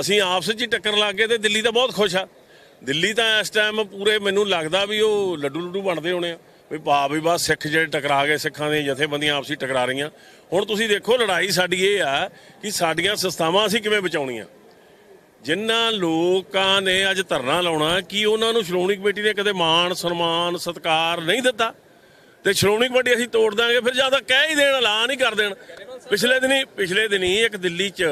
ਅਸੀਂ ਆਪਸ ਵਿੱਚ ਹੀ ਟੱਕਰ ਲੱਗ ਗਏ ਤੇ ਦਿੱਲੀ ਤਾਂ ਬਹੁਤ ਖੁਸ਼ ਆ। ਦਿੱਲੀ ਤਾਂ ਇਸ ਟਾਈਮ ਪੂਰੇ ਮੈਨੂੰ ਲੱਗਦਾ ਵੀ ਉਹ ਲੱਡੂ ਲੱਡੂ ਬਣਦੇ ਹੋਣੇ ਆ। ਵੀ ਭਾ ਵੀ ਬਸ ਸਿੱਖ ਜਿਹੜੇ ਟਕਰਾ ਗਏ, ਸਿੱਖਾਂ ਦੀਆਂ ਜਥੇਬੰਦੀਆਂ ਆਪਸੀ ਟਕਰਾ ਰਹੀਆਂ। ਹੁਣ ਤੁਸੀਂ ਦੇਖੋ, ਲੜਾਈ ਸਾਡੀ ਇਹ ਆ ਕਿ ਸਾਡੀਆਂ ਸੰਸਥਾਵਾਂ ਅਸੀਂ ਕਿਵੇਂ ਬਚਾਉਣੀਆਂ? ਜਿਨ੍ਹਾਂ ਲੋਕਾਂ ਨੇ ਅੱਜ ਧਰਨਾ ਲਾਉਣਾ, ਕੀ ਉਹਨਾਂ ਨੂੰ ਸ਼੍ਰੋਮਣੀ ਕਮੇਟੀ ਨੇ ਕਦੇ ਮਾਣ, ਸਨਮਾਨ, ਸਤਿਕਾਰ ਨਹੀਂ ਦਿੱਤਾ? ਤੇ ਸ਼੍ਰੋਮਣੀ ਕਮੇਟੀ ਅਸੀਂ ਤੋੜ ਦਾਂਗੇ ਫਿਰ ਜਾਂ ਤਾਂ ਕਹਿ ਹੀ ਦੇਣ, ਐਲਾਨ ਹੀ ਕਰ ਦੇਣ। ਪਿਛਲੇ ਦਿਨੀ ਪਿਛਲੇ ਦਿਨੀ ਇੱਕ ਦਿੱਲੀ 'ਚ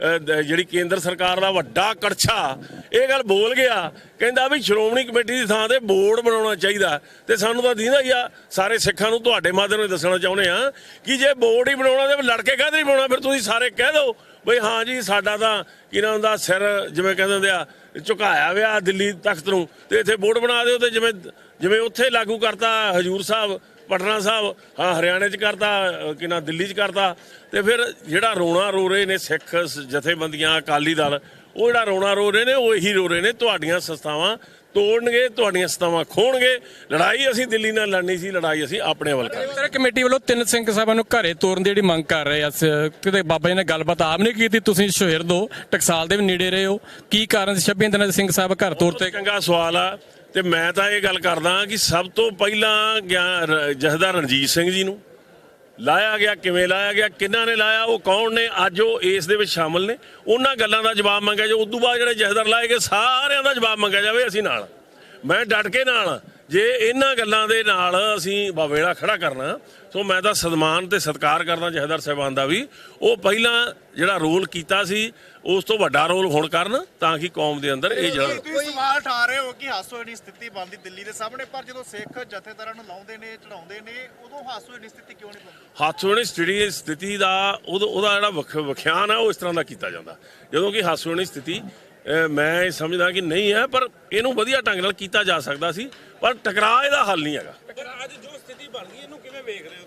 ਜਿਹੜੀ ਕੇਂਦਰ ਸਰਕਾਰ ਦਾ ਵੱਡਾ ਕੜਛਾ, ਇਹ ਗੱਲ ਬੋਲ ਗਿਆ। ਕਹਿੰਦਾ ਵੀ ਸ਼੍ਰੋਮਣੀ ਕਮੇਟੀ ਦੀ ਥਾਂ ਤੇ ਬੋਰਡ ਬਣਾਉਣਾ ਚਾਹੀਦਾ। ਤੇ ਸਾਨੂੰ ਤਾਂ ਦੀਦਾ ਹੀ ਆ, ਸਾਰੇ ਸਿੱਖਾਂ ਨੂੰ ਤੁਹਾਡੇ ਮਾਧਿਅਮ ਨਾਲ ਦੱਸਣਾ ਚਾਹੁੰਦੇ ਆ ਕਿ ਜੇ ਬੋਰਡ ਹੀ ਬਣਾਉਣਾ ਤੇ ਲੜਕੇ ਕਾਹਦੇ ਨਹੀਂ ਬਣਾਉਣਾ, ਫਿਰ ਤੁਸੀਂ ਸਾਰੇ ਕਹਿ ਦਿਓ। ਬਈ ਹਾਂ ਜੀ, ਸਾਡਾ ਤਾਂ ਕੀ ਨਾਮ ਦਾ ਸਿਰ ਜਿਵੇਂ ਕਹਿੰਦੇ ਹੁੰਦੇ ਆ, ਝੁਕਾਇਆ ਵਿਆ ਦਿੱਲੀ ਤਖਤ ਨੂੰ, ਤੇ ਇੱਥੇ ਬੋਰਡ ਬਣਾ ਦਿਓ ਤੇ ਜਿਵੇਂ ਜਿਵੇਂ ਉੱਥੇ ਲਾਗੂ ਕਰਤਾ ਹਜੂਰ ਸਾਹਿਬ ਪਟਨਾ ਸਾਹਿਬ ਹਾਂ ਹਰਿਆਣੇ 'ਚ ਕਰਤਾ ਅਹ ਕੀ ਨਾ ਦਿੱਲੀ 'ਚ ਕਰਤਾ। ਤੇ ਫਿਰ ਜਿਹੜਾ ਰੋਣਾ ਰੋ ਰਹੇ ਨੇ ਸਿੱਖ ਜਥੇਬੰਦੀਆਂ ਅਕਾਲੀ ਦਲ ਉਹ ਜਿਹੜਾ ਰੋਣਾ ਰੋ ਰਹੇ ਨੇ ਉਹ ਇਹੀ ਰੋ ਰਹੇ ਨੇ ਤੁਹਾਡੀਆਂ ਸੰਸਥਾਵਾਂ ਤੋੜਨਗੇ ਤੁਹਾਡੀਆਂ ਸੰਸਥਾਵਾਂ ਖੋਣਗੇ। ਲੜਾਈ ਅਸੀਂ ਦਿੱਲੀ ਨਾਲ ਲੜਨੀ ਸੀ ਲੜਾਈ ਅਸੀਂ ਆਪਣੇ ਵੱਲ ਕਰਨੀ ਸਰ ਕਮੇਟੀ ਵੱਲੋਂ ਤਿੰਨ ਸਿੰਘ ਸਾਹਿਬਾਂ ਨੂੰ ਘਰੇ ਤੋਰਨ ਦੀ ਜਿਹੜੀ ਮੰਗ ਕਰ ਰਹੇ ਆ ਕਿਤੇ ਬਾਬਾ ਜੀ ਨੇ ਗੱਲਬਾਤ ਆਪ ਨਹੀਂ ਕੀਤੀ ਤੁਸੀਂ ਸ਼ਹਿਰ ਦੋ ਟਕਸਾਲ ਦੇ ਵੀ ਨੇੜੇ ਰਹੇ ਹੋ। ਕੀ ਕਾਰਨ ਸੀ? 26 ਦਿਨਾਂ ਦੇ ਸਿੰਘ ਸਾਹਿਬ ਘਰ ਤੋਰਤੇ? ਚੰਗਾ ਸਵਾਲ ਆ। ਤੇ ਮੈਂ ਤਾਂ ਇਹ ਗੱਲ ਕਰਦਾ ਕਿ ਸਭ ਤੋਂ ਪਹਿਲਾਂ ਗਿਆ- ਰ- ਜਥੇਦਾਰ ਰਣਜੀਤ ਸਿੰਘ ਜੀ ਨੂੰ। ਲਾਇਆ ਗਿਆ, ਕਿਵੇਂ ਲਾਇਆ ਗਿਆ ਕਿੰਨਾਂ ਨੇ ਲਾਇਆ, ਉਹ ਕੌਣ ਨੇ, ਅੱਜ ਉਹ ਇਸ ਦੇ ਵਿੱਚ ਸ਼ਾਮਲ ਨੇ। ਉਹਨਾਂ ਗੱਲਾਂ ਦਾ ਜਵਾਬ ਮੰਗਿਆ ਜੋ ਤੋਂ ਬਾਅਦ ਜਿਹੜੇ ਜਥੇਦਾਰ ਲਾਏ ਗਏ, ਸਾਰਿਆਂ ਦਾ ਜਵਾਬ ਮੰਗਿਆ ਜਾਵੇ, ਅਸੀਂ ਨਾਲ ਮੈਂ ਡਟ ਕੇ ਨਾਲ ਜੇ ਇਹਨਾਂ ਗੱਲਾਂ ਦੇ ਨਾਲ ਅਸੀਂ ਬਾਵੇੜਾ ਖੜਾ ਕਰਨਾ, ਸੋ ਮੈਂ ਤਾਂ ਸਨਮਾਨ ਤੇ ਸਤਿਕਾਰ ਕਰਦਾ ਜਥੇਦਾਰ ਸਾਹਿਬਾਨ ਦਾ ਵੀ। ਉਹ ਪਹਿਲਾਂ ਜਿਹੜਾ ਰੋਲ ਕੀਤਾ ਸੀ ਉਸ ਤੋਂ ਵੱਡਾ ਰੋਲ ਹੁਣ ਕਰਨ ਤਾਂ ਕਿ ਕੌਮ ਦੇ ਅੰਦਰ ਇਹ ਜਿਹੜਾ ਤੁਸੀਂ ਸਵਾਲ ਉਠਾ ਰਹੇ ਹੋ ਕਿ ਹਾਸੋ ਦੀ ਸਥਿਤੀ ਬਣਦੀ ਦਿੱਲੀ ਦੇ ਸਾਹਮਣੇ ਪਰ ਜਦੋਂ ਸਿੱਖ ਜਥੇਦਾਰਾਂ ਨੂੰ ਲਾਉਂਦੇ ਨੇ ਚੜਾਉਂਦੇ ਨੇ ਉਦੋਂ ਹਾਸੋ ਦੀ ਸਥਿਤੀ ਕਿਉਂ ਨਹੀਂ ਬਣਦੀ? ਹਾਸੋਣੀ ਸਥਿਤੀ ਸਥਿਤੀ ਦਾ ਉਹਦਾ ਉਹਦਾ ਜਿਹੜਾ ਵਖ- ਵਿਖਿਆਨ ਆ ਉਹ ਇਸ ਤਰ੍ਹਾਂ ਦਾ ਕੀਤਾ ਜਾਂਦਾ। ਜਦੋਂ ਕਿ ਹਾਸੋਣੀ ਸਥਿਤੀ ਅਹ, ਮੈਂ ਇਹ ਸਮਝਦਾ ਕਿ ਨਹੀਂ ਹੈ ਪਰ ਇਹਨੂੰ ਵਧੀਆ ਢੰਗ ਨਾਲ ਕੀਤਾ ਜਾ ਸਕਦਾ ਸੀ ਪਰ ਟਕਰਾਅ ਇਹਦਾ ਹੱਲ ਨਹੀਂ ਹੈਗਾ। ਅੱਜ ਜੋ ਸਥਿਤੀ ਬਣ ਗਈ ਇਹਨੂੰ ਕਿਵੇਂ ਵੇਖ ਰਹੇ ਹੋ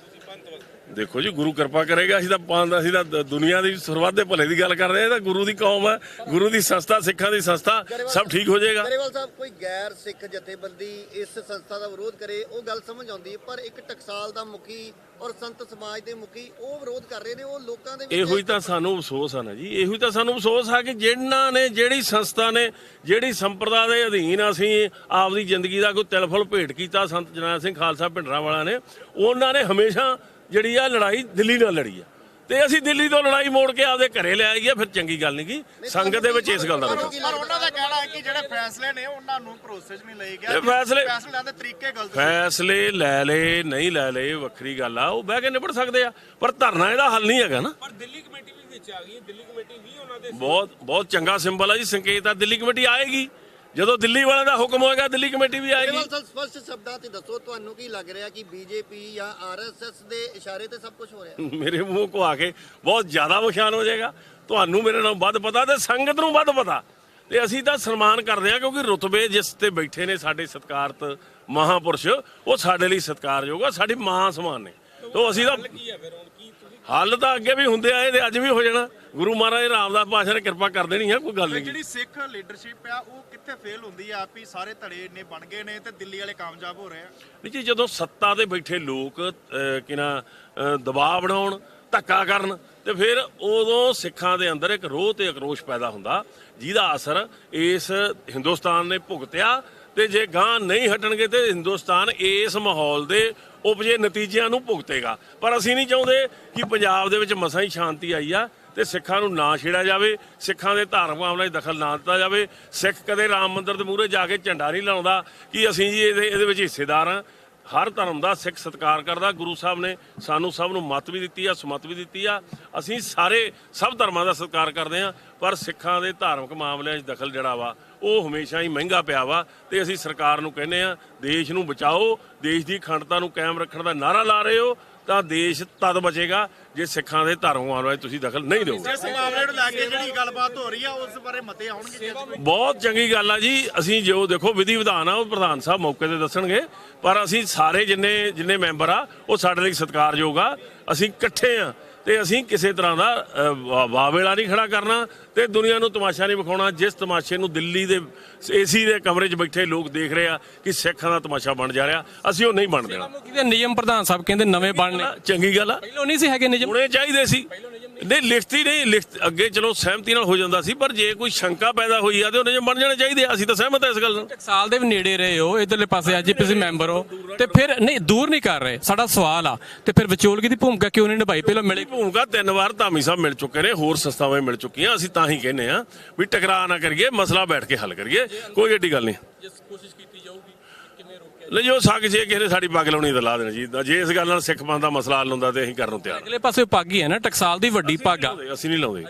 ਦੇਖੋ ਜੀ ਗੁਰੂ ਕਿਰਪਾ ਕਰੇਗਾ ਅਸੀਂ ਤਾਂ ਪੰਜ ਅਸੀਂ ਤਾਂ ਦੁਨੀਆ ਦੀ ਸਰਬੱਤ ਦੇ ਭਲੇ ਦੀ ਗੱਲ ਕਰ ਰਹੇ ਇਹ ਤਾਂ ਗੁਰੂ ਦੀ ਕੌਮ ਹੈ ਗੁਰੂ ਦੀ ਸੰਸਥਾ ਸਿੱਖਾਂ ਦੀ ਸੰਸਥਾ ਸਭ ਠੀਕ ਹੋ ਜਾਏਗਾ। ਗਰੇਵਾਲ ਸਾਹਿਬ ਕੋਈ ਗੈਰ ਸਿੱਖ ਜਥੇਬੰਦੀ ਇਸ ਸੰਸਥਾ ਦਾ ਵਿਰੋਧ ਕਰੇ ਉਹ ਗੱਲ ਸਮਝ ਆਉਂਦੀ ਹੈ ਪਰ ਇੱਕ ਟਕਸਾਲ ਦਾ ਮੁਖੀ ਔਰ ਸੰਤ ਸਮਾਜ ਦੇ ਮੁਖੀ ਉਹ ਵਿਰੋਧ ਕਰ ਰਹੇ ਨੇ ਉਹ ਲੋਕਾਂ ਦੇ ਇਹੋ ਹੀ ਤਾਂ ਸਾਨੂੰ ਅਫਸੋਸ ਆ ਨਾ ਜੀ ਇਹੋ ਹੀ ਤਾਂ ਸਾਨੂੰ ਅਫਸੋਸ ਆ ਕਿ ਜਿਨ੍ਹਾਂ ਨੇ ਜਿਹੜੀ ਸੰਸਥਾ ਨੇ ਜਿਹੜੀ ਸੰਪਰਦਾ ਦੇ ਅਧੀਨ ਅਸੀਂ ਆਪਦੀ ਜ਼ਿੰਦਗੀ ਦਾ ਕੋਈ ਤਿਲਫਲ ਭੇਟ ਕੀਤਾ ਸੰਤ ਜਨਰਲ ਸਿੰਘ ਖਾਲਸਾ ਭਿੰਡਰਾ ਵਾਲਾ ਨੇ ਉਹਨਾਂ ਨੇ ਹਮੇਸ਼ਾ ਜਿਹੜੀ ਆ ਲੜਾਈ ਦਿੱਲੀ ਨਾਲ ਲੜੀ ਆ। ਤੇ ਅਸੀਂ ਦਿੱਲੀ ਤੋਂ ਲੜਾਈ ਮੋੜ ਕੇ ਆਪਦੇ ਘਰੇ ਲੈ ਆਈਏ ਫਿਰ ਚੰਗੀ ਗੱਲ ਨਹੀਂ ਗੀ ਸੰਗਤ ਦੇ ਵਿੱਚ ਇਸ ਗੱਲ ਦਾ ਰੱਖੋ ਪਰ ਉਹਨਾਂ ਦਾ ਕਹਿਣਾ ਹੈ ਕਿ ਜਿਹੜੇ ਫੈਸਲੇ ਨੇ ਉਹਨਾਂ ਨੂੰ ਭਰੋਸੇ 'ਚ ਨਹੀਂ ਲਏ ਗਿਆ ਇਹ ਫੈਸਲੇ- ਫੈਸਲੇ ਲੈਣ ਦੇ ਤਰੀਕੇ ਗਲਤ। ਫੈਸਲੇ ਲੈ ਲਏ ਨਹੀਂ ਲੈ ਲਏ ਵੱਖਰੀ ਗੱਲ ਆ। ਉਹ ਬਹਿ ਕੇ ਨਿਬੜ ਸਕਦੇ ਆ ਪਰ ਧਰਨਾ ਇਹਦਾ ਹੱਲ ਨਹੀਂ ਹੈਗਾ ਨਾ। ਪਰ ਦਿੱਲੀ ਕਮੇਟੀ ਵੀ ਵਿੱਚ ਆ ਗਈ ਦਿੱਲੀ ਕਮੇਟੀ ਵੀ ਉਹਨਾਂ ਦੇ ਬਹੁਤ ਬਹੁਤ ਚੰਗਾ ਸਿੰਬਲ ਆ ਜੀ ਸੰਕੇਤ ਆ। ਦਿੱਲੀ ਕਮੇਟੀ ਆਏਗੀ। ਜਦੋਂ ਦਿੱਲੀ ਵਾਲਿਆਂ ਦਾ ਹੁਕਮ ਹੋਏਗਾ ਦਿੱਲੀ ਕਮੇਟੀ ਵੀ ਆਏਗੀ। ਸਾਹਿਬ ਸਪਸ਼ਟ ਸ਼ਬਦਾਂ ਤੇ ਦੱਸੋ ਤੁਹਾਨੂੰ ਕੀ ਲੱਗ ਰਿਹਾ ਕਿ ਬੀਜੇਪੀ ਜਾਂ ਆਰਐਸਐਸ ਦੇ ਇਸ਼ਾਰੇ ਤੇ ਸਭ ਕੁਝ ਹੋ ਰਿਹਾ? ਮੇਰੇ ਮੂੰਹ ਕੋ ਆ ਕੇ ਬਹੁਤ ਜ਼ਿਆਦਾ ਵਿਖਿਆਨ ਹੋ ਜਾਏਗਾ। ਤੁਹਾਨੂੰ ਮੇਰੇ ਨਾਲੋਂ ਵੱਧ ਪਤਾ ਤੇ ਸੰਗਤ ਨੂੰ ਵੱਧ ਪਤਾ। ਤੇ ਅਸੀਂ ਤਾਂ ਸਨਮਾਨ ਕਰਦੇ ਹਾਂ ਕਿਉਂਕਿ ਰੁਤਬੇ ਜਿਸ ਤੇ ਬੈਠੇ ਨੇ ਸਾਡੇ ਸਤਿਕਾਰਤ ਮਹਾਪੁਰਸ਼ ਉਹ ਸਾਡੇ ਲਈ ਸਤਿਕਾਰਯੋਗ ਆ ਸਾਡੀ ਮਾਂ ਸਮਾਨ ਨੇ। ਤੋਂ ਅਸੀਂ ਤਾਂ ਹੱਲ ਤਾਂ ਅੱਗੇ ਵੀ ਹੁੰਦੇ ਆਏ ਤੇ ਅੱਜ ਵੀ ਹੋ ਜਾਣਾ। ਗੁਰੂ ਮਹਾਰਾਜ ਰਾਮਦਾਸ ਪਾਸ਼ਾ ਨੇ ਕਿਰਪਾ ਕਰ ਦੇਣੀ ਆ ਕੋਈ ਗੱਲ ਨਹੀਂ। ਜਿਹੜੀ ਸਿੱਖ ਲੀਡਰਸ਼ਿਪ ਆ ਉਹ ਕਿੱਥੇ ਫੇਲ ਹੁੰਦੀ ਆ? ਵੀ ਸਾਰੇ ਧੜੇ ਨੇ ਬਣ ਗਏ ਨੇ ਤੇ ਦਿੱਲੀ ਵਾਲੇ ਕਾਮਯਾਬ ਹੋ ਰਹੇ ਆ। ਨਹੀਂ ਜੀ ਜਦੋਂ ਸੱਤਾ ਤੇ ਬੈਠੇ ਲੋਕ ਅਹ, ਕਿ ਨਾ ਅਹ, ਦਬਾਅ ਬਣਾਉਣ ਧੱਕਾ ਕਰਨ ਤੇ ਫਿਰ ਉਦੋਂ ਸਿੱਖਾਂ ਦੇ ਅੰਦਰ ਇੱਕ ਰੋਹ ਤੇ ਆਕਰੋਸ਼ ਪੈਦਾ ਹੁੰਦਾ। ਜਿਹਦਾ ਅਸਰ ਇਸ ਹਿੰਦੁਸਤਾਨ ਨੇ ਭੁਗਤਿਆ ਤੇ ਜੇ ਗਾਂ ਨਹੀਂ ਹਟਣਗੇ ਤੇ ਹਿੰਦੁਸਤਾਨ ਇਸ ਮਾਹੌਲ ਦੇ ਉਪਜੇ ਨਤੀਜਿਆਂ ਨੂੰ ਭੁਗਤੇਗਾ। ਪਰ ਅਸੀਂ ਨਹੀਂ ਚਾਹੁੰਦੇ ਕਿ ਪੰਜਾਬ ਦੇ ਵਿੱਚ ਮਸਾਂ ਹੀ ਸ਼ਾਂਤੀ ਆਈ ਆ ਤੇ ਸਿੱਖਾਂ ਨੂੰ ਨਾ ਛੇੜਿਆ ਜਾਵੇ, ਸਿੱਖਾਂ ਦੇ ਧਾਰਮਿਕ ਮਾਮਲੇ 'ਚ ਦਖਲ ਨਾ ਦਿੱਤਾ ਜਾਵੇ। ਸਿੱਖ ਕਦੇ ਰਾਮ ਮੰਦਿਰ ਦੇ ਮੂਹਰੇ ਜਾ ਕੇ ਝੰਡਾ ਨਹੀਂ ਲਾਉਂਦਾ ਕਿ ਅਸੀਂ ਜੀ ਇਹਦੇ ਇਹਦੇ ਵਿੱਚ ਹਿੱਸੇਦਾਰ ਹਾਂ। ਹਰ ਧਰਮ ਦਾ ਸਿੱਖ ਸਤਿਕਾਰ ਕਰਦਾ। ਗੁਰੂ ਸਾਹਿਬ ਨੇ ਸਾਨੂੰ ਸਭ ਨੂੰ ਮੱਤ ਵੀ ਦਿੱਤੀ ਆ, ਸਮਤ ਵੀ ਦਿੱਤੀ ਆ। ਅਸੀਂ ਸਾਰੇ ਸਭ ਧਰਮਾਂ ਦਾ ਸਤਿਕਾਰ ਕਰਦੇ ਆ ਪਰ ਸਿੱਖਾਂ ਦੇ ਧਾਰਮਿਕ ਮਾਮਲਿਆਂ 'ਚ ਦਖਲ ਜਿਹੜਾ ਵਾ, ਉਹ ਹਮੇਸ਼ਾ ਹੀ ਮਹਿੰਗਾ ਪਿਆ ਵਾ ਤੇ ਅਸੀਂ ਸਰਕਾਰ ਨੂੰ ਕਹਿੰਦੇ ਆ ਦੇਸ਼ ਨੂੰ ਬਚਾਓ, ਦੇਸ਼ ਦੀ ਅਖੰਡਤਾ ਨੂੰ ਕਾਇਮ ਰੱਖਣ ਦਾ ਨਾਰਾ ਲਾ ਰਹੇ ਹੋ ਤਾਂ ਦੇਸ਼ ਤਦ ਬਚੇਗਾ ਜੇ ਸਿੱਖਾਂ ਦੇ ਧਰਮ 'ਚ ਤੁਸੀਂ ਦਖਲ ਨਹੀਂ ਦਿਓਗੇ। ਇਸ ਮਾਮਲੇ ਨੂੰ ਲੈ ਕੇ ਜਿਹੜੀ ਗੱਲਬਾਤ ਹੋ ਰਹੀ ਆ ਉਸ ਬਾਰੇ ਮਤੇ ਆਉਣਗੇ। ਬਹੁਤ ਚੰਗੀ ਗੱਲ ਆ ਜੀ। ਅਸੀਂ ਜੋ ਦੇਖੋ ਵਿਧੀ ਵਿਧਾਨ ਆ ਉਹ ਪ੍ਰਧਾਨ ਸਾਹਿਬ ਮੌਕੇ ਤੇ ਦੱਸਣਗੇ। ਪਰ ਅਸੀਂ ਸਾਰੇ ਜਿੰਨੇ ਜਿੰਨੇ ਮੈਂਬਰ ਆ ਉਹ ਸਾਡੇ ਲਈ ਸਤਿਕਾਰਯੋਗ ਆ। ਅਸੀਂ ਇਕੱਠੇ ਆ। ਤੇ ਅਸੀਂ ਕਿਸੇ ਤਰ੍ਹਾਂ ਦਾ ਵਾਵੇਲਾ ਨਹੀਂ ਖੜਾ ਕਰਨਾ ਤੇ ਦੁਨੀਆ ਨੂੰ ਤਮਾਸ਼ਾ ਨਹੀਂ ਵਿਖਾਉਣਾ। ਜਿਸ ਤਮਾਸ਼ੇ ਨੂੰ ਦਿੱਲੀ ਦੇ ਏਸੀ ਦੇ ਕਮਰੇ 'ਚ ਬੈਠੇ ਲੋਕ ਦੇਖ ਰਹੇ ਆ ਕਿ ਸਿੱਖਾਂ ਦਾ ਤਮਾਸ਼ਾ ਬਣ ਜਾ ਰਿਹਾ ਅਸੀਂ ਉਹ ਨਹੀਂ ਬਣ ਦੇਣਾ ਮੁਖੀ ਦੇ ਨਿਯਮ ਪ੍ਰਧਾਨ ਸਾਹਿਬ ਕਹਿੰਦੇ ਨਵੇਂ ਬਣਨੇ? ਚੰਗੀ ਗੱਲ ਆ ਪਹਿਲਾਂ ਨਹੀਂ ਸੀ ਹੈਗੇ ਨਿਯਮ। ਹੁਣੇ ਚਾਹੀਦੇ ਸੀ। ਨਹੀਂ ਲਿਖਤੀ ਨਹੀਂ ਲਿਖਤ ਅੱਗੇ ਚਲੋ ਸਹਿਮਤੀ ਨਾਲ ਹੋ ਜਾਂਦਾ ਸੀ ਪਰ ਜੇ ਕੋਈ ਸ਼ੰਕਾ ਪੈਦਾ ਹੋਈ ਆ ਤੇ ਉਹਨੇ ਜੇ ਮੰਨ ਜਾਣੇ ਚਾਹੀਦੇ ਆ ਅਸੀਂ ਤਾਂ ਸਹਿਮਤ ਹਾਂ ਇਸ ਗੱਲ ਨਾਲ। ਟਕਸਾਲ ਦੇ ਵੀ ਨੇੜੇ ਰਹੇ ਹੋ ਇਧਰਲੇ ਪਾਸੇ ਐਜੀਪੀਸੀ ਮੈਂਬਰ ਹੋ ਤੇ ਫਿਰ ਨਹੀਂ ਦੂਰ ਨਹੀਂ ਕਰ ਰਹੇ ਸਾਡਾ ਸਵਾਲ ਆ। ਤੇ ਫਿਰ ਵਿਚੋਲਗੀ ਦੀ ਭੂਮਿਕਾ ਕਿਉਂ ਨਹੀਂ ਨਿਭਾਈ? ਪਹਿਲਾਂ ਮਿਲੇ ਭੂਮਿਕਾ ਤਿੰਨ ਵਾਰ ਧਾਮੀ ਸਾਹਿਬ ਮਿਲ ਚੁੱਕੇ ਨੇ ਹੋਰ ਸੰਸਥਾਵਾਂ ਵੀ ਮਿਲ ਚੁੱਕੀਆਂ ਅਸੀਂ ਤਾਂ ਹੀ ਕਹਿੰਦੇ ਆ ਵੀ ਟਕਰਾਅ ਨਾ ਕਰੀਏ ਮਸਲਾ ਬੈਠ ਕੇ ਹੱਲ ਕਰੀਏ ਕੋਈ ਏਡੀ ਗੱਲ ਨਹੀਂ। ਜਿਸ ਕੋਸ਼ਿਸ਼ ਕੀਤੀ ਲੈ ਜੋ ਸੱਕ ਜੇ ਕਿਸੇ ਨੇ ਸਾਡੀ ਪੱਗ ਲਾਉਣੀ ਤਾਂ ਲਾ ਦੇਣਾ ਜੀ। ਜੇ ਇਸ ਗੱਲ ਨਾਲ ਸਿੱਖ ਪੰਥ ਦਾ ਮਸਲਾ ਹੱਲ ਹੁੰਦਾ ਤੇ ਅਸੀਂ ਕਰਨ ਨੂੰ ਤਿਆਰ ਅਗਲੇ ਪਾਸੇ ਪੱਗ ਹੀ ਹੈ ਨਾ ਟਕਸਾਲ ਦੀ ਵੱਡੀ ਪੱਗ ਆ। ਅਸੀਂ ਨਹੀਂ ਲਾਉਂਦੇ।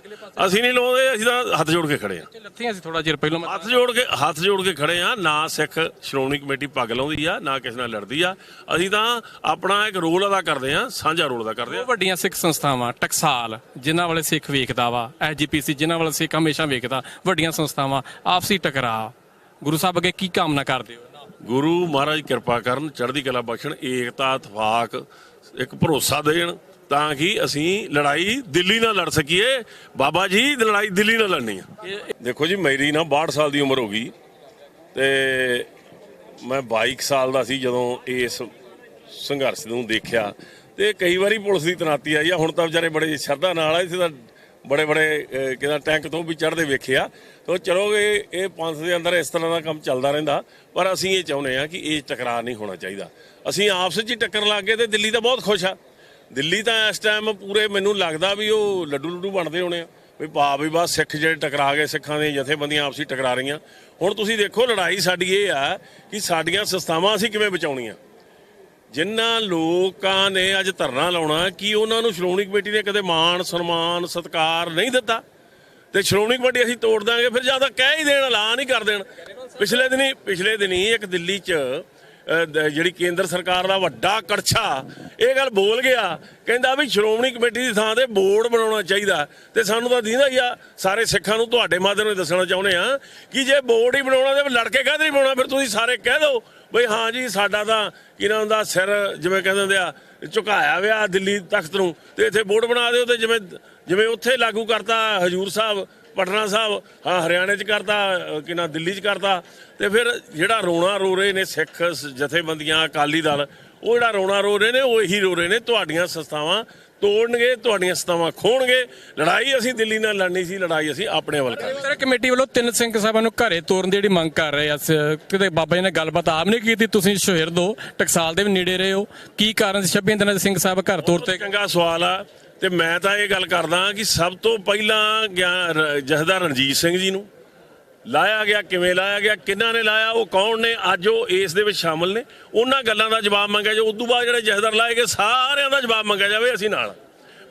ਅਸੀਂ ਨਹੀਂ ਲਾਉਂਦੇ ਅਸੀਂ ਤਾਂ ਹੱਥ ਜੋੜ ਕੇ ਖੜੇ ਆ ਲੱਥੀਆਂ ਸੀ ਥੋੜਾ ਚਿਰ ਪਹਿਲਾਂ ਹੱਥ ਜੋੜ ਕੇ ਹੱਥ ਜੋੜ ਕੇ ਖੜੇ ਆ ਨਾ ਸਿੱਖ ਸ਼੍ਰੋਮਣੀ ਕਮੇਟੀ ਪੱਗ ਲਾਉਂਦੀ ਆ ਨਾ ਕਿਸੇ ਨਾਲ ਲੜਦੀ ਆ। ਅਸੀਂ ਤਾਂ ਆਪਣਾ ਇੱਕ ਰੋਲ ਅਦਾ ਕਰਦੇ ਆ ਸਾਂਝਾ ਰੋਲ ਅਦਾ ਕਰਦੇ ਆ ਵੱਡੀਆਂ ਸਿੱਖ ਸੰਸਥਾਵਾਂ ਟਕਸਾਲ ਜਿਨ੍ਹਾਂ ਵਾਲੇ ਸਿੱਖ ਵੇਖਦਾ ਵਾ ਐਜੀਪੀਸੀ ਜਿਨ੍ਹਾਂ ਵਾਲੇ ਸਿੱਖ ਹਮੇਸ਼ਾ ਵੇਖਦਾ ਵੱਡੀਆਂ ਸੰਸਥਾਵਾਂ ਆਪਸੀ ਟਕਰਾਅ। ਗੁਰੂ ਸਾਹਿਬ ਅੱਗੇ ਕੀ ਕਾਮਨਾ ਕਰਦੇ ਹੋ? ਗੁਰੂ ਮਹਾਰਾਜ ਕਿਰਪਾ ਕਰਨ, ਚੜ੍ਹਦੀ ਕਲਾ ਬਖਸ਼ਣ, ਏਕਤਾ, ਇਤਫਾਕ, ਇੱਕ ਭਰੋਸਾ ਦੇਣ, ਤਾਂ ਕਿ ਅਸੀਂ ਲੜਾਈ ਦਿੱਲੀ ਨਾਲ ਲੜ ਸਕੀਏ। ਬਾਬਾ ਜੀ, ਲੜਾਈ ਦਿੱਲੀ ਨਾਲ ਲੜਨੀ ਆ। ਦੇਖੋ ਜੀ, ਮੇਰੀ ਨਾ 62 ਸਾਲ ਦੀ ਉਮਰ ਹੋ ਗਈ ਤੇ ਮੈਂ 22 ਸਾਲ ਦਾ ਸੀ ਜਦੋਂ ਇਸ ਸੰਘਰਸ਼ ਨੂੰ ਦੇਖਿਆ ਤੇ ਕਈ ਵਾਰੀ ਪੁਲਿਸ ਦੀ ਤਨਾਤੀ ਆਈ ਆ। ਹੁਣ ਤਾਂ ਵਿਚਾਰੇ ਬੜੇ ਸ਼ਰਧਾ ਨਾਲ ਆ, ਇੱਥੇ ਤਾਂ ਬੜੇ ਬੜੇ ਅਹ, ਕਿਹਦਾ ਟੈਂਕ ਤੋਂ ਵੀ ਚੜ੍ਹਦੇ ਵੇਖਿਆ ਤੇ ਚਲੋ ਇਹ ਇਹ ਪੰਥ ਦੇ ਅੰਦਰ ਇਸ ਤਰ੍ਹਾਂ ਦਾ ਕੰਮ ਚੱਲਦਾ ਰਹਿੰਦਾ ਪਰ ਅਸੀਂ ਇਹ ਚਾਹੁੰਦੇ ਆ ਕਿ ਇਹ ਟਕਰਾਅ ਨਹੀਂ ਹੋਣਾ ਚਾਹੀਦਾ। ਅਸੀਂ ਆਪਸ ਵਿੱਚ ਹੀ ਟੱਕਰ ਲੱਗ ਗਏ ਤੇ ਦਿੱਲੀ ਤਾਂ ਬਹੁਤ ਖੁਸ਼ ਆ। ਦਿੱਲੀ ਤਾਂ ਇਸ ਟਾਈਮ ਪੂਰੇ ਮੈਨੂੰ ਲੱਗਦਾ ਵੀ ਉਹ ਲੱਡੂ ਲੱਡੂ ਬਣਦੇ ਹੋਣੇ ਆ। ਵੀ ਭਾਵ ਵੀ ਬਸ ਸਿੱਖ ਜਿਹੜੇ ਟਕਰਾ ਗਏ ਸਿੱਖਾਂ ਦੀਆਂ ਜਥੇਬੰਦੀਆਂ ਆਪਸੀ ਟਕਰਾ ਰਹੀਆਂ। ਹੁਣ ਤੁਸੀਂ ਦੇਖੋ ਲੜਾਈ ਸਾਡੀ ਇਹ ਆ ਕਿ ਸਾਡੀਆਂ ਸੰਸਥਾਵਾਂ ਅਸੀਂ ਕਿਵੇਂ ਬਚਾਉਣੀਆਂ। ਜਿਨ੍ਹਾਂ ਲੋਕਾਂ ਨੇ ਅੱਜ ਧਰਨਾ ਲਾਉਣਾ, ਕੀ ਉਹਨਾਂ ਨੂੰ ਸ਼੍ਰੋਮਣੀ ਕਮੇਟੀ ਨੇ ਕਦੇ ਮਾਣ, ਸਨਮਾਨ, ਸਤਿਕਾਰ ਨਹੀਂ ਦਿੱਤਾ? ਤੇ ਸ਼੍ਰੋਮਣੀ ਕਮੇਟੀ ਅਸੀਂ ਤੋੜ ਦਾਂਗੇ, ਫਿਰ ਜਾਂ ਤਾਂ ਕਹਿ ਹੀ ਦੇਣ, ਐਲਾਨ ਹੀ ਕਰ ਦੇਣ। ਪਿਛਲੇ ਦਿਨੀ ਪਿਛਲੇ ਦਿਨੀ ਇੱਕ ਦਿੱਲੀ 'ਚ ਜਿਹੜੀ ਕੇਂਦਰ ਸਰਕਾਰ ਦਾ ਵੱਡਾ ਕੜਛਾ, ਇਹ ਗੱਲ ਬੋਲ ਗਿਆ। ਕਹਿੰਦਾ ਵੀ ਸ਼੍ਰੋਮਣੀ ਕਮੇਟੀ ਦੀ ਥਾਂ ਤੇ ਬੋਰਡ ਬਣਾਉਣਾ ਚਾਹੀਦਾ। ਤੇ ਸਾਨੂੰ ਤਾਂ ਦੀਂਦਾ ਹੀ ਆ, ਸਾਰੇ ਸਿੱਖਾਂ ਨੂੰ ਤੁਹਾਡੇ ਮਾਧਿਅਮ ਨਾਲ ਦੱਸਣਾ ਚਾਹੁੰਦੇ ਆ ਕਿ ਜੇ ਬੋਰਡ ਹੀ ਬਣਾਉਣਾ ਤੇ ਲੜਕੇ ਕਾਹਦੇ ਨਹੀਂ ਬਣਾਉਣਾ? ਫਿਰ ਤੁਸੀਂ ਸਾਰੇ ਕਹਿ ਦਿਓ ਬਈ ਹਾਂ ਜੀ, ਸਾਡਾ ਤਾਂ ਕੀ ਨਾਮ ਦਾ ਸਿਰ ਜਿਵੇਂ ਕਹਿੰਦੇ ਹੁੰਦੇ ਆ, ਝੁਕਾਇਆ ਵਿਆ ਦਿੱਲੀ ਤਖਤ ਨੂੰ। ਤੇ ਇੱਥੇ ਬੋਰਡ ਬਣਾ ਦਿਓ ਤੇ ਜਿਵੇਂ ਜਿਵੇਂ ਉੱਥੇ ਲਾਗੂ ਕਰਤਾ ਹਜੂਰ ਸਾਹਿਬ ਪਟਨਾ ਸਾਹਿਬ ਹਾਂ ਹਰਿਆਣੇ ਚ ਕਰਤਾ ਅਹ ਕੀ ਨਾ ਦਿੱਲੀ ਚ ਕਰਤਾ। ਤੇ ਫਿਰ ਜਿਹੜਾ ਰੋਣਾ ਰੋ ਰਹੇ ਨੇ ਸਿੱਖ ਜਥੇਬੰਦੀਆਂ ਅਕਾਲੀ ਦਲ ਉਹ ਜਿਹੜਾ ਰੋਣਾ ਰੋ ਰਹੇ ਨੇ ਉਹ ਇਹੀ ਰੋ ਰਹੇ ਨੇ ਤੁਹਾਡੀਆਂ ਸੰਸਥਾਵਾਂ ਤੋੜਨਗੇ ਤੁਹਾਡੀਆਂ ਸੰਸਥਾਵਾਂ ਖੋਣਗੇ ਲੜਾਈ ਅਸੀਂ ਦਿੱਲੀ ਨਾਲ ਲੜਨੀ ਸੀ ਲੜਾਈ ਅਸੀਂ ਆਪਣੇ ਵੱਲ ਕਰਨੀ ਤੇਰੇ ਕਮੇਟੀ ਵੱਲੋਂ ਤਿੰਨ ਸਿੰਘ ਸਾਹਿਬਾਂ ਨੂੰ ਘਰੇ ਤੋਰਨ ਦੀ ਜਿਹੜੀ ਮੰਗ ਕਰ ਰਹੇ ਆ ਸ- ਕਿਤੇ ਬਾਬਾ ਜੀ ਨੇ ਗੱਲਬਾਤ ਆਪ ਨਹੀਂ ਕੀਤੀ ਤੁਸੀਂ ਸ਼ਹਿਰ ਦੋ ਟਕਸਾਲ ਦੇ ਵੀ ਨੇੜੇ ਰਹੇ ਹੋ। ਕੀ ਕਾਰਨ ਸੀ? 26 ਦਿਨਾਂ ਦੇ ਸਿੰਘ ਸਾਹਿਬ ਘਰ ਤੋਰ ਤੇ ਚੰਗਾ ਸਵਾਲ ਆ। ਤੇ ਮੈਂ ਤਾਂ ਇਹ ਗੱਲ ਕਰਦਾ ਕਿ ਸਭ ਤੋਂ ਪਹਿਲਾਂ ਗਿਆ- ਰ- ਜਥੇਦਾਰ ਰਣਜੀਤ ਸਿੰਘ ਜੀ ਨੂੰ। ਲਾਇਆ ਗਿਆ, ਕਿਵੇਂ ਲਾਇਆ ਗਿਆ, ਕਿਹਨਾਂ ਨੇ ਲਾਇਆ, ਉਹ ਕੌਣ ਨੇ, ਅੱਜ ਉਹ ਇਸ ਦੇ ਵਿੱਚ ਸ਼ਾਮਲ ਨੇ। ਉਹਨਾਂ ਗੱਲਾਂ ਦਾ ਜਵਾਬ ਮੰਗਿਆ ਜੋ ਉਦੋਂ ਬਾਅਦ ਜਿਹੜੇ ਜਥੇਦਾਰ ਲਾਏ ਗਏ, ਸਾਰਿਆਂ ਦਾ ਜਵਾਬ ਮੰਗਿਆ ਜਾਵੇ ਅਸੀਂ ਨਾਲ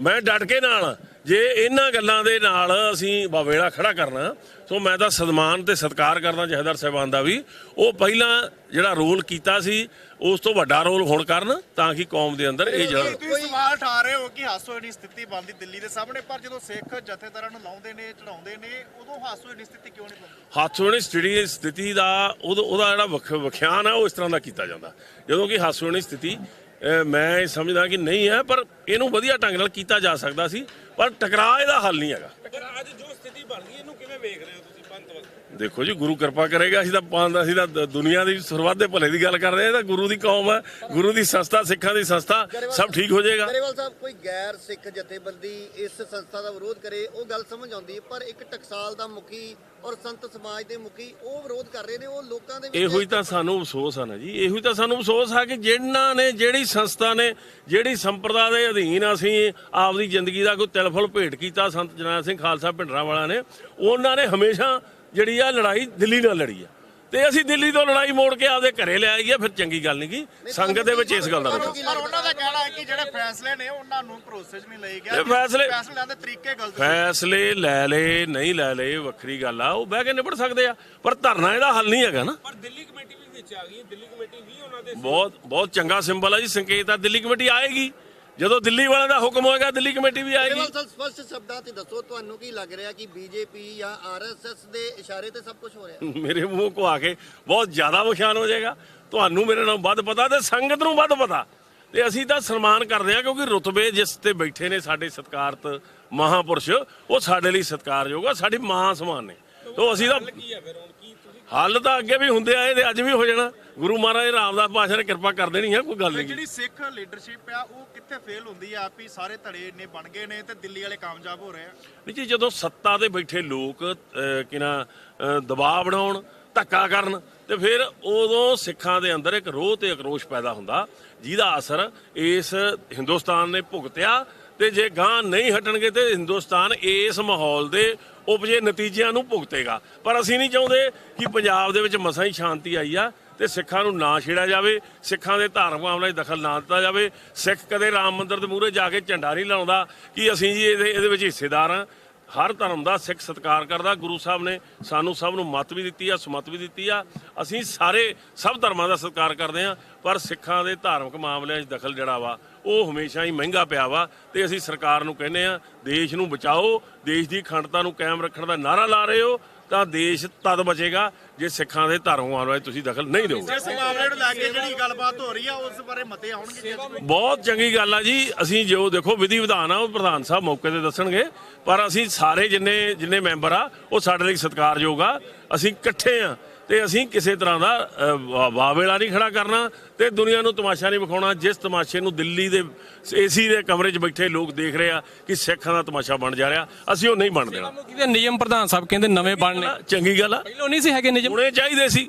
ਮੈਂ ਡਟ ਕੇ ਨਾਲ ਜੇ ਇਹਨਾਂ ਗੱਲਾਂ ਦੇ ਨਾਲ ਅਸੀਂ ਬਾਵੇੜਾ ਖੜਾ ਕਰਨਾ, ਸੋ ਮੈਂ ਤਾਂ ਸਨਮਾਨ ਤੇ ਸਤਿਕਾਰ ਕਰਦਾ ਜਥੇਦਾਰ ਸਾਹਿਬਾਨ ਦਾ ਵੀ। ਉਹ ਪਹਿਲਾਂ ਜਿਹੜਾ ਰੋਲ ਕੀਤਾ ਸੀ ਉਸ ਤੋਂ ਵੱਡਾ ਰੋਲ ਹੁਣ ਕਰਨ ਤਾਂ ਕਿ ਕੌਮ ਦੇ ਅੰਦਰ ਇਹ ਜਿਹੜਾ ਤੁਸੀਂ ਸਵਾਲ ਉਠਾ ਰਹੇ ਹੋ ਕਿ ਹਾਸੋ ਦੀ ਸਥਿਤੀ ਬਣਦੀ ਦਿੱਲੀ ਦੇ ਸਾਹਮਣੇ ਪਰ ਜਦੋਂ ਸਿੱਖ ਜਥੇਦਾਰਾਂ ਨੂੰ ਲਾਉਂਦੇ ਨੇ ਚੜਾਉਂਦੇ ਨੇ ਉਦੋਂ ਹਾਸੋ ਦੀ ਸਥਿਤੀ ਕਿਉਂ ਨਹੀਂ ਬਣਦੀ? ਹਾਸੋਣੀ ਸਥਿਤੀ ਸਥਿਤੀ ਦਾ ਉਹਦਾ ਉਹਦਾ ਜਿਹੜਾ ਵਖ- ਵਿਖਿਆਨ ਹੈ ਉਹ ਇਸ ਤਰ੍ਹਾਂ ਦਾ ਕੀਤਾ ਜਾਂਦਾ। ਜਦੋਂ ਕਿ ਹਾਸੋਣੀ ਸਥਿਤੀ ਅਹ, ਮੈਂ ਇਹ ਸਮਝਦਾ ਕਿ ਨਹੀਂ ਹੈ ਪਰ ਇਹਨੂੰ ਵਧੀਆ ਢੰਗ ਨਾਲ ਕੀਤਾ ਜਾ ਸਕਦਾ ਸੀ ਪਰ ਟਕਰਾਅ ਇਹਦਾ ਹੱਲ ਨਹੀਂ ਹੈਗਾ। ਅੱਜ ਜੋ ਸਥਿਤੀ ਬਣ ਗਈ ਇਹਨੂੰ ਕਿਵੇਂ ਵੇਖ ਰਹੇ ਹੋ ਤੁਸੀਂ ਪੰਥ ਵਾਸਤੇ ਦੇਖੋ ਜੀ ਗੁਰੂ ਕਿਰਪਾ ਕਰੇਗਾ ਅਸੀਂ ਤਾਂ ਪੰਜ ਅਸੀਂ ਤਾਂ ਦ- ਦੁਨੀਆ ਦੀ ਸਰਬੱਤ ਦੇ ਭਲੇ ਦੀ ਗੱਲ ਕਰ ਰਹੇ ਹਾਂ ਇਹ ਤਾਂ ਗੁਰੂ ਦੀ ਕੌਮ ਹੈ ਗੁਰੂ ਦੀ ਸੰਸਥਾ ਸਿੱਖਾਂ ਦੀ ਸੰਸਥਾ ਸਭ ਠੀਕ ਹੋ ਜਾਏਗਾ। ਗਰੇਵਾਲ ਸਾਹਿਬ ਕੋਈ ਗੈਰ ਸਿੱਖ ਜਥੇਬੰਦੀ ਇਸ ਸੰਸਥਾ ਦਾ ਵਿਰੋਧ ਕਰੇ ਉਹ ਗੱਲ ਸਮਝ ਆਉਂਦੀ ਹੈ ਪਰ ਇੱਕ ਟਕਸਾਲ ਦਾ ਮੁਖੀ ਔਰ ਸੰਤ ਸਮਾਜ ਦੇ ਮੁਖੀ ਉਹ ਵਿਰੋਧ ਕਰ ਰਹੇ ਨੇ, ਉਹ ਲੋਕਾਂ ਦੇ ਇਹੋ ਹੀ ਤਾਂ ਸਾਨੂੰ ਅਫਸੋਸ ਆ ਨਾ ਜੀ। ਇਹੋ ਹੀ ਤਾਂ ਸਾਨੂੰ ਅਫਸੋਸ ਆ ਕਿ ਜਿਹਨਾਂ ਨੇ, ਜਿਹੜੀ ਸੰਸਥਾ ਨੇ, ਜਿਹੜੀ ਸੰਪਰਦਾ ਦੇ ਅਧੀਨ ਅਸੀਂ ਆਪਦੀ ਜ਼ਿੰਦਗੀ ਦਾ ਕੋਈ ਤਿਲਫਲ ਭੇਟ ਕੀਤਾ ਸੰਤ ਜਨਰਲ ਸਿੰਘ ਖਾਲਸਾ ਭਿੰਡਰਾਂ ਵਾਲਾ ਨੇ, ਉਹਨਾਂ ਨੇ ਹਮੇਸ਼ਾ ਜਿਹੜੀ ਆ ਲੜਾਈ ਦਿੱਲੀ ਨਾਲ ਲੜੀ ਆ। ਤੇ ਅਸੀਂ ਦਿੱਲੀ ਤੋਂ ਲੜਾਈ ਮੋੜ ਕੇ ਆਪਦੇ ਘਰੇ ਲੈ ਆਈਏ ਫਿਰ ਚੰਗੀ ਗੱਲ ਨਹੀਂ ਗੀ ਸੰਗਤ ਦੇ ਵਿੱਚ ਇਸ ਗੱਲ ਦਾ ਪਰ ਉਹਨਾਂ ਦਾ ਕਹਿਣਾ ਹੈ ਕਿ ਜਿਹੜੇ ਫੈਸਲੇ ਨੇ ਉਹਨਾਂ ਨੂੰ ਭਰੋਸੇ 'ਚ ਨਹੀਂ ਲਏ ਗਿਆ। ਇਹ ਫੈਸਲੇ- ਫੈਸਲੇ ਲੈਣ ਦੇ ਤਰੀਕੇ ਗਲਤ ਸੀ। ਫੈਸਲੇ ਲੈ ਲਏ ਨਹੀਂ ਲੈ ਲਏ ਵੱਖਰੀ ਗੱਲ ਆ। ਉਹ ਬਹਿ ਕੇ ਨਿਬੜ ਸਕਦੇ ਆ ਪਰ ਧਰਨਾ ਇਹਦਾ ਹੱਲ ਨਹੀਂ ਹੈਗਾ ਨਾ। ਪਰ ਦਿੱਲੀ ਕਮੇਟੀ ਵੀ ਵਿੱਚ ਆ ਗਈ ਹੈ। ਦਿੱਲੀ ਕਮੇਟੀ ਵੀ ਉਹਨਾਂ ਦੇ ਬਹੁਤ ਬਹੁਤ ਚੰਗਾ ਸਿੰਬਲ ਆ ਜੀ। ਸੰਕੇਤ ਆ ਦਿੱਲੀ ਕਮੇਟੀ ਆਏਗੀ। ਜਦੋਂ ਦਿੱਲੀ ਵਾਲਿਆਂ ਦਾ ਹੁਕਮ ਹੋਏਗਾ ਦਿੱਲੀ ਕਮੇਟੀ ਵੀ ਆਏਗੀ। ਸਾਹਿਬ ਸਪਸ਼ਟ ਸ਼ਬਦਾਂ ਤੇ ਦੱਸੋ ਤੁਹਾਨੂੰ ਕੀ ਲੱਗ ਰਿਹਾ ਕਿ ਬੀਜੇਪੀ ਜਾਂ ਆਰਐਸਐਸ ਦੇ ਇਸ਼ਾਰੇ ਤੇ ਸਭ ਕੁਝ ਹੋ ਰਿਹਾ? ਮੇਰੇ ਮੂੰਹ ਕੋ ਆ ਕੇ ਬਹੁਤ ਜ਼ਿਆਦਾ ਵਿਖਿਆਨ ਹੋ ਜਾਏਗਾ। ਤੁਹਾਨੂੰ ਮੇਰੇ ਨਾਲੋਂ ਵੱਧ ਪਤਾ ਤੇ ਸੰਗਤ ਨੂੰ ਵੱਧ ਪਤਾ। ਤੇ ਅਸੀਂ ਤਾਂ ਸਨਮਾਨ ਕਰਦੇ ਹਾਂ ਕਿਉਂਕਿ ਰੁਤਬੇ ਜਿਸ ਤੇ ਬੈਠੇ ਨੇ ਸਾਡੇ ਸਤਿਕਾਰਤ ਮਹਾਪੁਰਸ਼ ਉਹ ਸਾਡੇ ਲਈ ਸਤਿਕਾਰਯੋਗ ਆ ਸਾਡੀ ਮਾਂ ਸਮਾਨ ਨੇ। ਤੋਂ ਅਸੀਂ ਤਾਂ ਹੱਲ ਤਾਂ ਅੱਗੇ ਵੀ ਹੁੰਦੇ ਆਏ ਤੇ ਅੱਜ ਵੀ ਹੋ ਜਾਣਾ। ਗੁਰੂ ਮਹਾਰਾਜ ਰਾਮਦਾਸ ਪਾਸ਼ਾ ਨੇ ਕਿਰਪਾ ਕਰ ਦੇਣੀ ਆ ਕੋਈ ਗੱਲ ਨਹੀਂ। ਜਿਹੜੀ ਸਿੱਖ ਲੀਡਰਸ਼ਿਪ ਆ ਉਹ ਕਿੱਥੇ ਫੇਲ ਹੁੰਦੀ ਆ? ਵੀ ਸਾਰੇ ਧੜੇ ਇੰਨੇ ਬਣ ਗਏ ਨੇ ਤੇ ਦਿੱਲੀ ਵਾਲੇ ਕਾਮਯਾਬ ਹੋ ਰਹੇ ਆ। ਨਹੀਂ ਜੀ ਜਦੋਂ ਸੱਤਾ ਤੇ ਬੈਠੇ ਲੋਕ ਅਹ, ਕਿ ਨਾ ਅਹ, ਦਬਾਅ ਬਣਾਉਣ ਧੱਕਾ ਕਰਨ ਤੇ ਫਿਰ ਉਦੋਂ ਸਿੱਖਾਂ ਦੇ ਅੰਦਰ ਇੱਕ ਰੋਹ ਤੇ ਆਕਰੋਸ਼ ਪੈਦਾ ਹੁੰਦਾ। ਜਿਹਦਾ ਅਸਰ ਇਸ ਹਿੰਦੁਸਤਾਨ ਨੇ ਭੁਗਤਿਆ ਤੇ ਜੇ ਗਾਂ ਨਹੀਂ ਹਟਣਗੇ ਤੇ ਹਿੰਦੁਸਤਾਨ ਇਸ ਮਾਹੌਲ ਦੇ ਉਪਜੇ ਨਤੀਜਿਆਂ ਨੂੰ ਭੁਗਤੇਗਾ। ਪਰ ਅਸੀਂ ਨਹੀਂ ਚਾਹੁੰਦੇ ਕਿ ਪੰਜਾਬ ਦੇ ਵਿੱਚ ਮਸਾਂ ਹੀ ਸ਼ਾਂਤੀ ਆਈ ਆ ਤੇ ਸਿੱਖਾਂ ਨੂੰ ਨਾ ਛੇੜਿਆ ਜਾਵੇ, ਸਿੱਖਾਂ ਦੇ ਧਾਰਮਿਕ ਮਾਮਲੇ 'ਚ ਦਖਲ ਨਾ ਦਿੱਤਾ ਜਾਵੇ। ਸਿੱਖ ਕਦੇ ਰਾਮ ਮੰਦਿਰ ਦੇ ਮੂਹਰੇ ਜਾ ਕੇ ਝੰਡਾ ਨਹੀਂ ਲਾਉਂਦਾ ਕਿ ਅਸੀਂ ਜੀ ਇਹਦੇ ਇਹਦੇ ਵਿੱਚ ਹਿੱਸੇਦਾਰ ਹਾਂ। ਹਰ ਧਰਮ ਦਾ ਸਿੱਖ ਸਤਿਕਾਰ ਕਰਦਾ। ਗੁਰੂ ਸਾਹਿਬ ਨੇ ਸਾਨੂੰ ਸਭ ਨੂੰ ਮੱਤ ਵੀ ਦਿੱਤੀ ਆ, ਸੁਮਤ ਵੀ ਦਿੱਤੀ ਆ। ਅਸੀਂ ਸਾਰੇ ਸਭ ਧਰਮਾਂ ਦਾ ਸਤਿਕਾਰ ਕਰਦੇ ਆ ਪਰ ਸਿੱਖਾਂ ਦੇ ਧਾਰਮਿਕ ਮਾਮਲਿਆਂ 'ਚ ਦਖਲ ਜਿਹੜਾ ਵਾ, ਉਹ ਹਮੇਸ਼ਾ ਹੀ ਮਹਿੰਗਾ ਪਿਆ ਵਾ ਤੇ ਅਸੀਂ ਸਰਕਾਰ ਨੂੰ ਕਹਿੰਦੇ ਆ ਦੇਸ਼ ਨੂੰ ਬਚਾਓ, ਦੇਸ਼ ਦੀ ਅਖੰਡਤਾ ਨੂੰ ਕਾਇਮ ਰੱਖਣ ਦਾ ਨਾਰਾ ਲਾ ਰਹੇ ਹੋ। ਤਾਂ ਦੇਸ਼ ਤਦ ਬਚੇਗਾ ਜੇ ਸਿੱਖਾਂ ਦੇ ਧਰਮ 'ਚ ਤੁਸੀਂ ਦਖਲ ਨਹੀਂ ਦਿਓਗੇ। ਇਸ ਮਾਮਲੇ ਨੂੰ ਲੈ ਕੇ ਜਿਹੜੀ ਗੱਲਬਾਤ ਹੋ ਰਹੀ ਆ ਉਸ ਬਾਰੇ ਮਤੇ ਆਉਣਗੇ। ਬਹੁਤ ਚੰਗੀ ਗੱਲ ਆ ਜੀ। ਅਸੀਂ ਜੋ ਦੇਖੋ ਵਿਧੀ ਵਿਧਾਨ ਆ ਉਹ ਪ੍ਰਧਾਨ ਸਾਹਿਬ ਮੌਕੇ ਤੇ ਦੱਸਣਗੇ। ਪਰ ਅਸੀਂ ਸਾਰੇ ਜਿੰਨੇ ਜਿੰਨੇ ਮੈਂਬਰ ਆ ਉਹ ਸਾਡੇ ਲਈ ਸਤਿਕਾਰਯੋਗ ਆ। ਅਸੀਂ ਇਕੱਠੇ ਆ। ਤੇ ਅਸੀਂ ਕਿਸੇ ਤਰ੍ਹਾਂ ਦਾ ਵਾਵੇਲਾ ਨਹੀਂ ਖੜਾ ਕਰਨਾ ਤੇ ਦੁਨੀਆ ਨੂੰ ਤਮਾਸ਼ਾ ਨਹੀਂ ਵਿਖਾਉਣਾ। ਜਿਸ ਤਮਾਸ਼ੇ ਨੂੰ ਦਿੱਲੀ ਦੇ ਏਸੀ ਦੇ ਕਮਰੇ 'ਚ ਬੈਠੇ ਲੋਕ ਦੇਖ ਰਹੇ ਆ ਕਿ ਸਿੱਖਾਂ ਦਾ ਤਮਾਸ਼ਾ ਬਣ ਜਾ ਰਿਹਾ ਅਸੀਂ ਉਹ ਨਹੀਂ ਬਣ ਦੇਣਾ। ਕਿਤੇ ਨਿਯਮ ਪ੍ਰਧਾਨ ਸਾਹਿਬ ਕਹਿੰਦੇ ਨਵੇਂ ਬਣਨੇ। ਚੰਗੀ ਗੱਲ ਆ। ਪਹਿਲਾਂ ਨਹੀਂ ਸੀ ਹੈਗੇ ਨਿਯਮ। ਹੋਣੇ ਚਾਹੀਦੇ ਸੀ।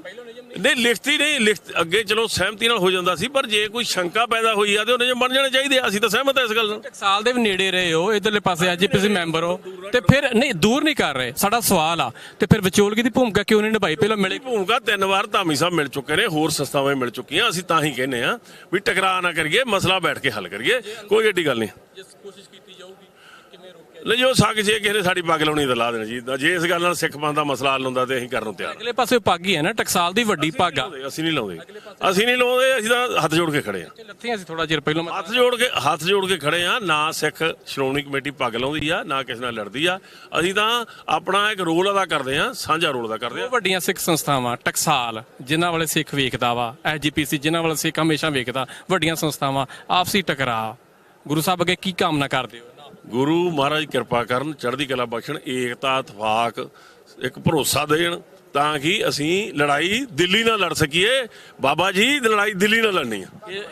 ਨਹੀਂ ਲਿਖਤੀ ਨਹੀਂ ਲਿਖਤ ਅੱਗੇ ਚਲੋ ਸਹਿਮਤੀ ਨਾਲ ਹੋ ਜਾਂਦਾ ਸੀ ਪਰ ਜੇ ਕੋਈ ਸ਼ੰਕਾ ਪੈਦਾ ਹੋਈ ਆ ਤੇ ਉਹਨੇ ਬਣ ਜਾਣੇ ਚਾਹੀਦੇ ਆ। ਅਸੀਂ ਤਾਂ ਸਹਿਮਤ ਆ ਇਸ ਗੱਲ ਨਾਲ ਸਾਲ ਦੇ ਵੀ ਨੇੜੇ ਰਹੇ ਹੋ ਇਧਰਲੇ ਪਾਸੇ ਐਜੀਪੀਸੀ ਮੈਂਬਰ ਹੋ ਤੇ ਫਿਰ ਨਹੀਂ ਦੂਰ ਨਹੀਂ ਕਰ ਰਹੇ ਸਾਡਾ ਸਵਾਲ ਆ ਤੇ ਫਿਰ ਵਿਚੋਲਗੀ ਦੀ ਭੂਮਿਕਾ ਕਿਉਂ ਨਹੀਂ ਨਿਭਾਈ ਪਹਿਲਾਂ ਮਿਲੇ ਭੂਮਿਕਾ ਤਿੰਨ ਵਾਰ ਧਾਮੀ ਸਾਹਿਬ ਮਿਲ ਚੁੱਕੇ ਨੇ ਹੋਰ ਸੰਸਥਾਵਾਂ ਵੀ ਮਿਲ ਚੁੱਕੀਆਂ ਅਸੀਂ ਤਾਂ ਹੀ ਕਹਿੰਦੇ ਆ ਵੀ ਟਕਰਾਅ ਨਾ ਕਰੀਏ ਮਸਲਾ ਬੈਠ ਕੇ ਹੱਲ ਕਰੀਏ ਕੋਈ ਏਡੀ ਗੱਲ ਨਹੀਂ ਜਿਸ ਕੋਸ਼ਿਸ਼ ਕੀਤੀ ਲੈ ਜੋ ਸੱਕ ਜੇ ਕਿਸੇ ਨੇ ਸਾਡੀ ਪੱਗ ਲਾਉਣੀ ਤਾਂ ਲਾ ਦੇਣਾ ਜੀ। ਜੇ ਇਸ ਗੱਲ ਨਾਲ ਸਿੱਖ ਪੰਥ ਦਾ ਮਸਲਾ ਹੱਲ ਹੁੰਦਾ ਤੇ ਅਸੀਂ ਕਰਨ ਨੂੰ ਤਿਆਰ ਅਗਲੇ ਪਾਸੇ ਪੱਗ ਹੀ ਹੈ ਨਾ ਟਕਸਾਲ ਦੀ ਵੱਡੀ ਪੱਗ ਆ। ਹਾਂ। ਅਸੀਂ ਨਹੀਂ ਲਾਉਂਦੇ। ਅਸੀਂ ਨਹੀਂ ਲਾਉਂਦੇ ਅਸੀਂ ਤਾਂ ਹੱਥ ਜੋੜ ਕੇ ਖੜੇ ਆ ਲੱਥੀਆਂ ਸੀ ਥੋੜਾ ਚਿਰ ਪਹਿਲਾਂ ਹੱਥ ਜੋੜ ਕੇ ਹੱਥ ਜੋੜ ਕੇ ਖੜੇ ਆ ਨਾ ਸਿੱਖ ਸ਼੍ਰੋਮਣੀ ਕਮੇਟੀ ਪੱਗ ਲਾਉਂਦੀ ਆ ਨਾ ਕਿਸੇ ਨਾਲ ਲੜਦੀ ਆ। ਅਸੀਂ ਤਾਂ ਆਪਣਾ ਇੱਕ ਰੋਲ ਅਦਾ ਕਰਦੇ ਆ ਸਾਂਝਾ ਰੋਲ ਅਦਾ ਕਰਦੇ ਆ ਬਹੁਤ ਵੱਡੀਆਂ ਸਿੱਖ ਸੰਸਥਾਵਾਂ ਟਕਸਾਲ ਜਿਨ੍ਹਾਂ ਵਾਲੇ ਸਿੱਖ ਵੇਖਦਾ ਵਾ ਐਜੀਪੀਸੀ ਜਿਨ੍ਹਾਂ ਵਾਲੇ ਸਿੱਖ ਹਮੇਸ਼ਾ ਵੇਖਦਾ ਵੱਡੀਆਂ ਸੰਸਥਾਵਾਂ ਆਪਸੀ ਟਕਰਾਅ। ਗੁਰੂ ਸਾਹਿਬ ਅੱਗੇ ਕੀ ਕਾਮਨਾ ਕਰਦੇ ਹੋ? ਗੁਰੂ ਮਹਾਰਾਜ ਕਿਰਪਾ ਕਰਨ ਚੜ੍ਹਦੀ ਕਲਾ ਬਖਸ਼ਣ, ਏਕਤਾ, ਇਤਫਾਕ, ਇੱਕ ਭਰੋਸਾ ਦੇਣ ਤਾਂ ਕਿ ਅਸੀਂ ਲੜਾਈ ਦਿੱਲੀ ਨਾਲ ਲੜ ਸਕੀਏ। ਬਾਬਾ ਜੀ, ਲੜਾਈ ਦਿੱਲੀ ਨਾਲ ਲੜਨੀ ਆ।